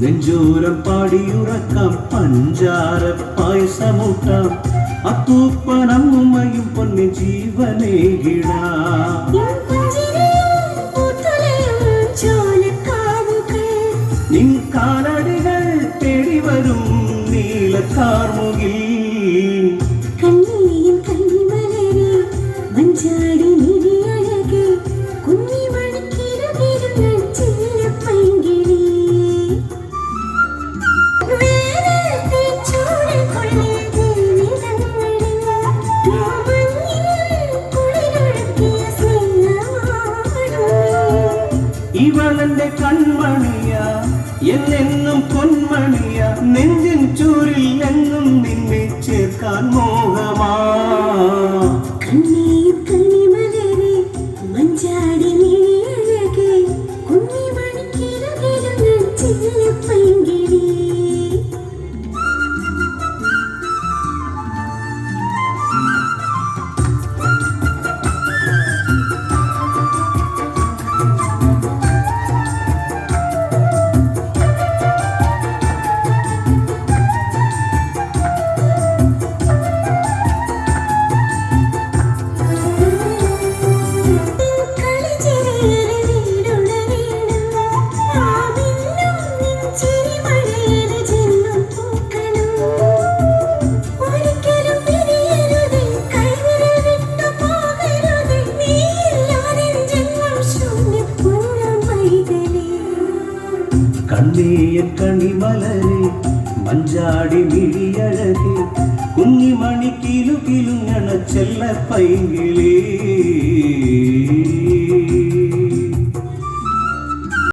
നെഞ്ചോരം പാടിയുറക്കാം പഞ്ചാര പായസമൂട്ടാം അത്തൂപ്പനമ്മുമ്മയും പൊന്നു ജീവനേകിടാം നിൻ കാലടികൾ തേടി വരും നീലക്കാർമുകിൽ ഇവളെന്റെ കൺമണിയ എന്നെന്നും പൊന്മണിയ നെഞ്ചിൻ ചൂരിൽ എന്നും നിന്നെ ചേർക്കാൻ 亲爱的 கண்ணேயன் கனிமலரே மஞ்சாடி மிழியழகே குன்னிமணி கிலு கிலு என செல்ல பைங்கிலே.